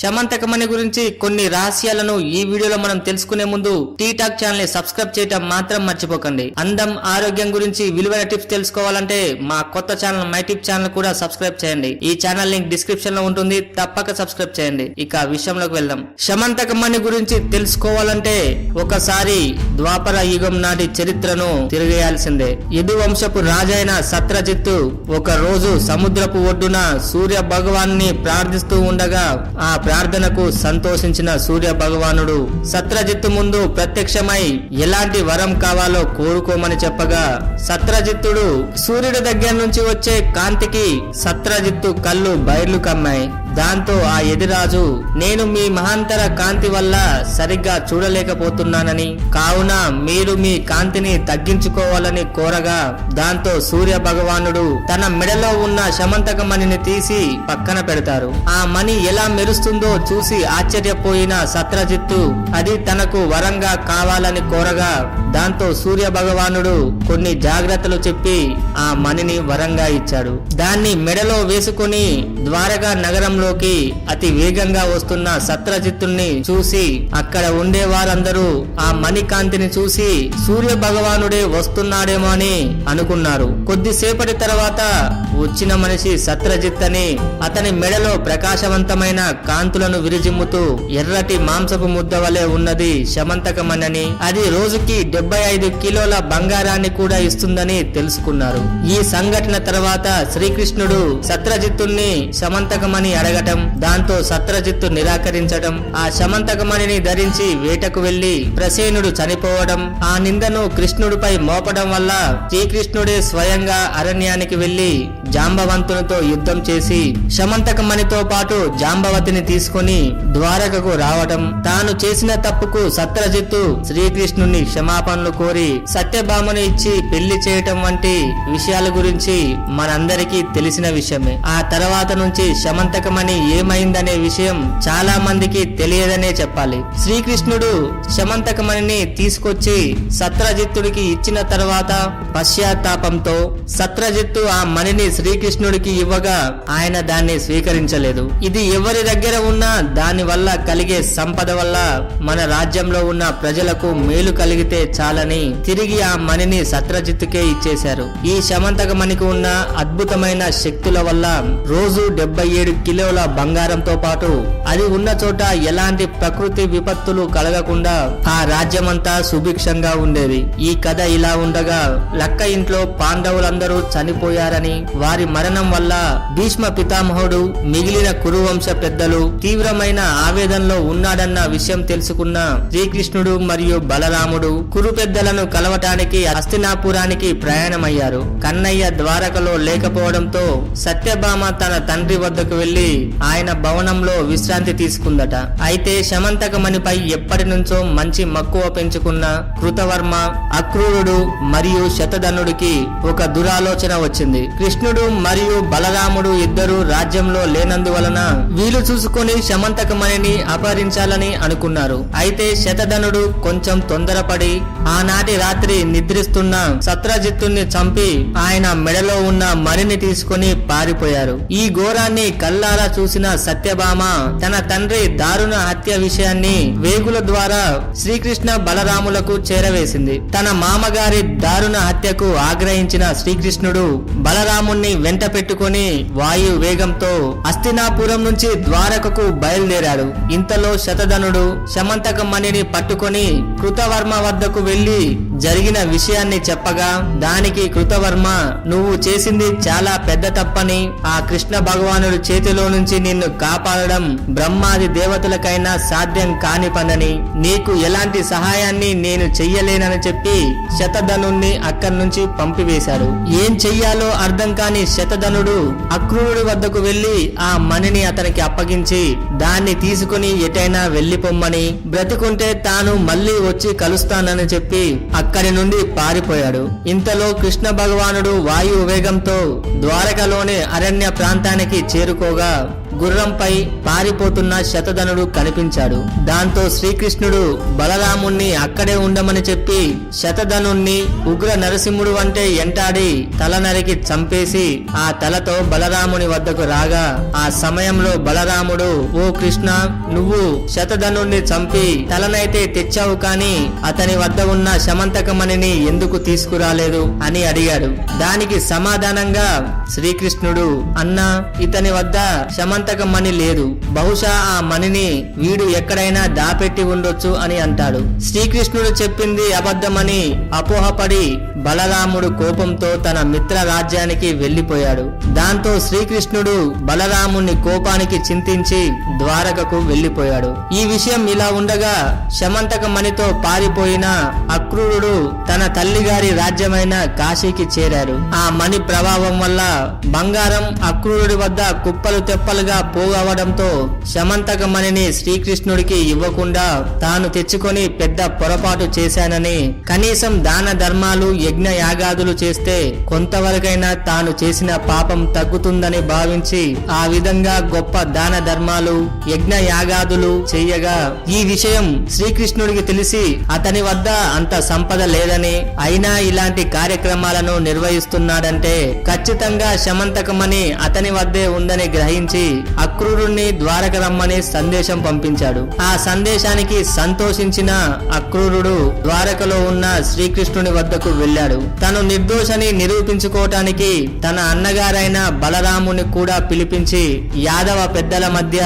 శమంతకమణి గురించి కొన్ని రహస్యాలను ఈ వీడియోలో మనం తెలుసుకునే ముందు టీటాక్ ఛానల్ని సబ్స్క్రైబ్ చేయటం మాత్రం మర్చిపోకండి. అందం ఆరోగ్యం గురించి విలువైన టిప్స్ తెలుసుకోవాలంటే మా కొత్త ఛానల్ మై టిప్ ఛానల్ కూడా సబ్స్క్రైబ్ చేయండి. ఈ ఛానల్ లింక్ డిస్క్రిప్షన్లో ఉంటుంది. తప్పక సబ్స్క్రైబ్ చేయండి. ఇక విషయంలోకి వెళ్దాం. శమంతకమణి గురించి తెలుసుకోవాలంటే ఒకసారి ద్వాపర యుగం నాటి చరిత్రను తిరిగేయాల్సిందే. యదు వంశపు రాజైన సత్రజిత్తు ఒక రోజు సముద్రపు ఒడ్డున సూర్య భగవాన్ని ప్రార్థిస్తూ ఉండగా ఆ ప్రార్థనకు సంతోషించిన సూర్య భగవానుడు సత్రజిత్తు ముందు ప్రత్యక్షమై ఎలాంటి వరం కావాలో కోరుకోమని చెప్పగా సత్రజిత్తుడు సూర్యుడి దగ్గర నుంచి వచ్చే కాంతికి సత్రజిత్తు కళ్ళు బయర్లు కమ్మాయి. దాంతో ఆ ఎదిరాజు నేను మీ మహాంతర కాంతి వల్ల సరిగ్గా చూడలేకపోతున్నానని. కావున మీరు మీ కాంతిని తగ్గించుకోవాలని కోరగా దాంతో సూర్య భగవానుడు తన మెడలో ఉన్న శమంతక మణిని తీసి పక్కన పెడతారు. ఆ మణి ఎలా మెరుస్తుందో చూసి ఆశ్చర్యపోయిన సత్రజిత్తు అది తనకు వరంగా కావాలని కోరగా దాంతో సూర్య భగవానుడు కొన్ని జాగ్రత్తలు చెప్పి ఆ మణిని వరంగా ఇచ్చాడు. దాన్ని మెడలో వేసుకుని ద్వారకా నగరంలోకి అతి వేగంగా వస్తున్న సత్రజిత్తుల్ని చూసి అక్కడ ఉండే వారందరూ ఆ మణికాంతిని చూసి సూర్య భగవానుడే వస్తున్నాడేమో అని అనుకున్నారు. కొద్దిసేపటి తర్వాత వచ్చిన మనిషి సత్రజిత్ అని అతని మెడలో ప్రకాశవంతమైన కాంతులను విరిజిమ్ముతూ ఎర్రటి మాంసపు ముద్ద వలె ఉన్నది శమంతకమనని అది రోజుకి డెబ్బై ఐదు కిలోల బంగారాన్ని కూడా ఇస్తుందని తెలుసుకున్నారు. ఈ సంఘటన తర్వాత శ్రీకృష్ణుడు సత్రజిత్తుని శమంతకమని జరగటం దాంతో సత్రజిత్తు నిరాకరించడం ఆ శమంతకమణిని ధరించి వేటకు వెళ్ళి ప్రసేనుడు చనిపోవడం ఆ నిందను కృష్ణుడిపై మోపడం వల్ల శ్రీకృష్ణుడే స్వయంగా అరణ్యానికి వెళ్ళి జాంబవంతునితో యుద్ధం చేసి శమంతకమణితో పాటు జాంబవతిని తీసుకొని ద్వారకకు రావటం. తాను చేసిన తప్పుకు సత్రజిత్తు శ్రీకృష్ణుని క్షమాపణలు కోరి సత్యభామను ఇచ్చి పెళ్ళి చేయటం వంటి విషయాల గురించి మనందరికీ తెలిసిన విషయమే. ఆ తర్వాత నుంచి శమంతకమణి ఏమైందనే విషయం చాలా మందికి తెలియదనే చెప్పాలి. శ్రీకృష్ణుడు శమంతకమణిని తీసుకొచ్చి సత్రజిత్తుడికి ఇచ్చిన తర్వాత పశ్చాత్తాపంతో సత్రజిత్తు ఆ మణిని శ్రీకృష్ణుడికి ఇవ్వగా ఆయన దాన్ని స్వీకరించలేదు. ఇది ఎవరి దగ్గర ఉన్నా దాని వల్ల కలిగే సంపద వల్ల మన రాజ్యంలో ఉన్న ప్రజలకు మేలు కలిగితే చాలని తిరిగి ఆ మణిని సత్రజిత్తుకే ఇచ్చేశారు. ఈ శమంతక మణికి ఉన్న అద్భుతమైన శక్తుల వల్ల రోజు డెబ్బై ఏడు కిలోల బంగారంతో పాటు అది ఉన్న చోట ఎలాంటి ప్రకృతి విపత్తులు కలగకుండా ఆ రాజ్యమంతా సుభిక్షంగా ఉండేది. ఈ కథ ఇలా ఉండగా లక్క ఇంట్లో పాండవులందరూ చనిపోయారని వారి మరణం వల్ల భీష్మ పితామహుడు మిగిలిన కురువంశ పెద్దలు తీవ్రమైన ఆవేదనలో ఉన్నాడన్న విషయం తెలుసుకున్న శ్రీకృష్ణుడు మరియు బలరాముడు కురు పెద్దలను కలవటానికి హస్తినాపురానికి ప్రయాణమయ్యారు. కన్నయ్య ద్వారకలో లేకపోవడంతో సత్యభామ తన తండ్రి వద్దకు వెళ్ళి ఆయన భవనంలో విశ్రాంతి తీసుకుందట. అయితే శమంతకమణిపై ఎప్పటి నుంచో మంచి మక్కువ పెంచుకున్న కృతవర్మ అక్రూరుడు మరియు శతధనుడికి ఒక దురాలోచన వచ్చింది. కృష్ణుడు మరియు బలరాముడు ఇద్దరు రాజ్యంలో లేనందువలన వీలు చూసుకొని శమంతకమణిని అపహరించాలని అనుకున్నారు. అయితే శతధనుడు కొంచెం తొందరపడి ఆనాటి రాత్రి నిద్రిస్తున్న సత్రజిత్తుని చంపి ఆయన మెడలో ఉన్న మణిని తీసుకుని పారిపోయారు. ఈ ఘోరాన్ని కల్లారా చూసిన సత్యభామ తన తండ్రి దారుణ హత్య విషయాన్ని వేగుల ద్వారా శ్రీకృష్ణ బలరాములకు చేరవేసింది. తన మామగారి దారుణ హత్యకు ఆగ్రహించిన శ్రీకృష్ణుడు బలరాముణ్ణి వెంట పెట్టుకుని వాయు వేగంతో అస్తినాపురం నుంచి ద్వారకకు బయలుదేరాడు. ఇంతలో శతధనుడు శమంతక మణిని పట్టుకొని కృతవర్మ వద్దకు వెళ్ళి జరిగిన విషయాన్ని చెప్పగా దానికి కృతవర్మ నువ్వు చేసింది చాలా పెద్ద తప్పని. ఆ కృష్ణ భగవానుడి చేతిలో నుంచి నిన్ను కాపాడడం బ్రహ్మాది దేవతలకైనా సాధ్యం కాని పనని నీకు ఎలాంటి సహాయాన్ని నేను చెయ్యలేనని చెప్పి శతధనుణ్ణి అక్కడి నుంచి పంపివేశాడు. ఏం చెయ్యాలో అర్థం కాని శతధనుడు అక్రూరుడి వద్దకు వెళ్ళి ఆ మణిని అతనికి అప్పగించి దాన్ని తీసుకుని ఎటైనా వెళ్ళిపోమ్మని బ్రతికుంటే తాను మళ్ళీ వచ్చి కలుస్తానని చెప్పి అక్కడి నుండి పారిపోయాడు. ఇంతలో కృష్ణ భగవానుడు వాయు వేగంతో ద్వారకలోని అరణ్య ప్రాంతానికి చేరుకోగా గుర్రంపై పారిపోతున్న శతధనుడు కనిపించాడు. దాంతో శ్రీకృష్ణుడు బలరాముణ్ణి అక్కడే ఉండమని చెప్పి శతధనుణ్ణి ఉగ్ర నరసింహుడు అంటే ఎంటాడి తల నరికి చంపేసి ఆ తలతో బలరాముని వద్దకు రాగా ఆ సమయంలో బలరాముడు ఓ కృష్ణ నువ్వు శతధనుణ్ణి చంపి తలనైతే తెచ్చావు కాని అతని వద్ద ఉన్న శమంతకమణిని ఎందుకు తీసుకురాలేదు అని అడిగాడు. దానికి సమాధానంగా శ్రీకృష్ణుడు అన్నా ఇతని వద్ద శమంతక మణి లేదు. బహుశా ఆ మణిని వీడు ఎక్కడైనా దాపెట్టి ఉండొచ్చు అని అంటాడు. శ్రీకృష్ణుడు చెప్పింది అబద్ధమని అపోహపడి బలరాముడు కోపంతో తన మిత్ర రాజ్యానికి వెళ్ళిపోయాడు దాంతో శ్రీకృష్ణుడు బలరాముని కోపానికి చింతించి ద్వారకకు వెళ్ళిపోయాడు ఈ విషయం ఇలా ఉండగా శమంతక మణితో పారిపోయిన అక్రూరుడు తన తల్లిగారి రాజ్యమైన కాశీకి చేరారు ఆ మణి ప్రభావం వల్ల బంగారం అక్రూరుడి వద్ద కుప్పలు తెప్పలుగా పోగవడంతో శమంతక మణిని శ్రీకృష్ణుడికి ఇవ్వకుండా తాను తెచ్చుకొని పెద్ద పొరపాటు చేశానని కనీసం దాన ధర్మాలు యజ్ఞ యాగాదులు చేస్తే కొంతవరకైనా తాను చేసిన పాపం తగ్గుతుందని భావించి ఆ విధంగా గొప్ప దాన ధర్మాలు యజ్ఞ యాగాదులు చేయగా ఈ విషయం శ్రీకృష్ణుడికి తెలిసి అతని వద్ద అంత సంపద లేదని అయినా ఇలాంటి కార్యక్రమాలను నిర్వహిస్తున్నాడంటే ఖచ్చితంగా శమంతకమని అతని వద్దే ఉందని గ్రహించి అక్రూరుణ్ణి ద్వారక రమ్మని సందేశం పంపించాడు. ఆ సందేశానికి సంతోషించిన అక్రూరుడు ద్వారకలో ఉన్న శ్రీకృష్ణుని వద్దకు వెళ్ళాడు. తను నిర్దోషని నిరూపించుకోవటానికి తన అన్నగారైన బలరాముని కూడా పిలిపించి యాదవ పెద్దల మధ్య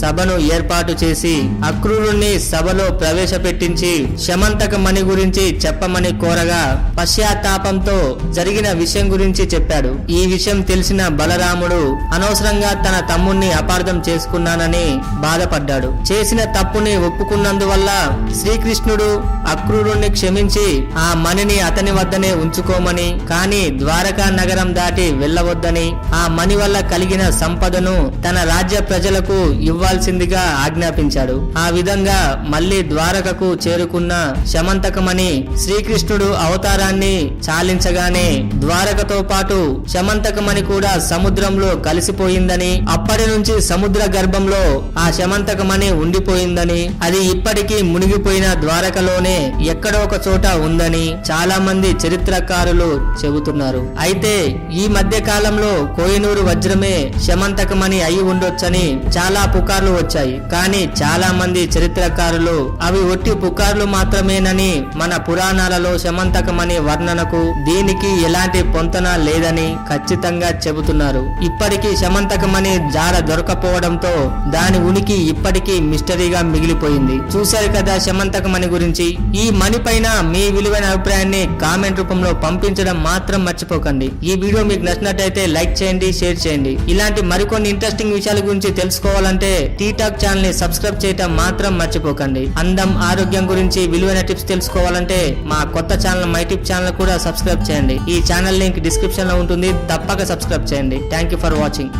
సభను ఏర్పాటు చేసి అక్రూరుణ్ణి సభలో ప్రవేశపెట్టించి శమంతక మణి గురించి చెప్పమని కోరగా పశ్చాత్తాపంతో జరిగిన విషయం గురించి చెప్పాడు. ఈ విషయం తెలిసిన బలరాముడు అనవసరంగా తన తమ్ముణ్ణి అపార్థం చేసుకున్నానని బాధపడ్డాడు. చేసిన తప్పుని ఒప్పుకున్నందువల్ల శ్రీకృష్ణుడు అక్రూరుణ్ణి క్షమించి ఆ మణిని అతని వద్ద వద్దనే ఉంచుకోమని కాని ద్వారకా నగరం దాటి వెళ్ళవద్దని ఆ మణి వల్ల కలిగిన సంపదను తన రాజ్య ప్రజలకు ఇవ్వాల్సిందిగా ఆజ్ఞాపించాడు. ఆ విధంగా మళ్ళీ ద్వారకకు చేరుకున్న శమంతకమని శ్రీకృష్ణుడు అవతారాన్ని చాలించగానే ద్వారకతో పాటు శమంతకమణి కూడా సముద్రంలో కలిసిపోయిందని అప్పటి నుంచి సముద్ర గర్భంలో ఆ శమంతకమణి ఉండిపోయిందని అది ఇప్పటికీ మునిగిపోయిన ద్వారకలోనే ఎక్కడో ఒక చోట ఉందని చాలా మంది చరిత్రకారులు చెబుతున్నారు. అయితే ఈ మధ్య కాలంలో కోహినూరు వజ్రమే శమంతకమని అయి ఉండొచ్చని చాలా పుకార్లు వచ్చాయి. కానీ చాలా మంది చరిత్రకారులు అవి ఒట్టి పుకార్లు మాత్రమేనని మన పురాణాలలో శమంతకమని వర్ణనకు దీనికి ఎలాంటి పొంతన లేదని ఖచ్చితంగా చెబుతున్నారు. ఇప్పటికీ శమంతకమని జాడ దొరకపోవడంతో దాని ఉనికి ఇప్పటికీ మిస్టరీగా మిగిలిపోయింది. చూశారు కదా శమంతకమణి గురించి? ఈ మణి పైన మీ విలువైన అభిప్రాయాన్ని కామెంట్ రూపంలో పంపించడం మాత్రం మర్చిపోకండి. ఈ వీడియో మీకు నచ్చినట్టయితే లైక్ చేయండి షేర్ చేయండి. ఇలాంటి మరికొన్ని ఇంట్రెస్టింగ్ విషయాల గురించి తెలుసుకోవాలంటే టీటాక్ ఛానల్ని సబ్స్క్రైబ్ చేయటం మాత్రం మర్చిపోకండి. అందం ఆరోగ్యం గురించి విలువైన టిప్స్ తెలుసుకోవాలంటే మా కొత్త ఛానల్ మై టిప్ ఛానల్ కూడా సబ్స్క్రైబ్ చేయండి. ఈ ఛానల్ లింక్ డిస్క్రిప్షన్లో ఉంటుంది. తప్పక సబ్స్క్రైబ్ చేయండి. Thank you for watching